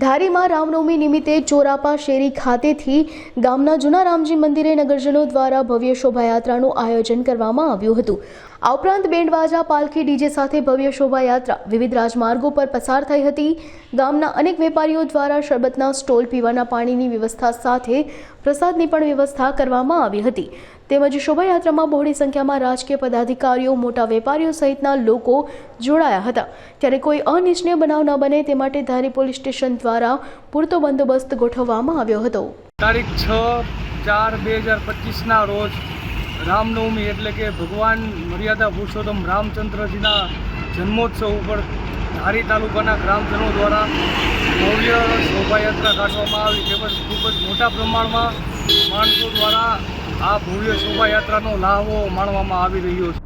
ધારીમાં રામનવમી નિમિત્તે ચોરાપા શેરી ખાતેથી ગામના જૂના રામજી મંદિરે નગરજનો દ્વારા ભવ્ય શોભાયાત્રાનું આયોજન કરવામાં આવ્યું હતું. આ ઉપરાંત બેન્ડવાજા, પાલખી, ડીજે સાથે ભવ્ય શોભાયાત્રા, વિવિધ રાજમાર્ગો પર પસાર થઈ હતી. ગામના અનેક વેપારીઓ દ્વારા શરબતના સ્ટોલ, પીવાના પાણીની વ્યવસ્થા સાથે પ્રસાદની પણ વ્યવસ્થા કરવામાં આવી હતી. તેમજ શોભાયાત્રામાં બહોળી સંખ્યામાં રાજકીય પદાધિકારીઓ, મોટા વેપારીઓ સહિતના લોકો જોડાયા હતા. ત્યારે કોઈ અનિચ્છનીય બનાવ ન બને તે માટે ધારી પોલીસ સ્ટેશન દ્વારા પૂરતો બંદોબસ્ત ગોઠવવામાં આવ્યો હતો. તારીખ છ ચાર બે હજાર પચીસના રોજ રામનવમી એટલે કે ભગવાન મર્યાદા પુરુષોત્તમ રામચંદ્રજીના જન્મોત્સવ ઉપર ધારી તાલુકાના ગ્રામજનો દ્વારા ભવ્ય શોભાયાત્રા કાઢવામાં આવી. તેમજ ખૂબ જ મોટા પ્રમાણમાં માણસો દ્વારા આ ભવ્ય શોભાયાત્રાનો લાહવો માણવામાં આવી રહ્યો છે.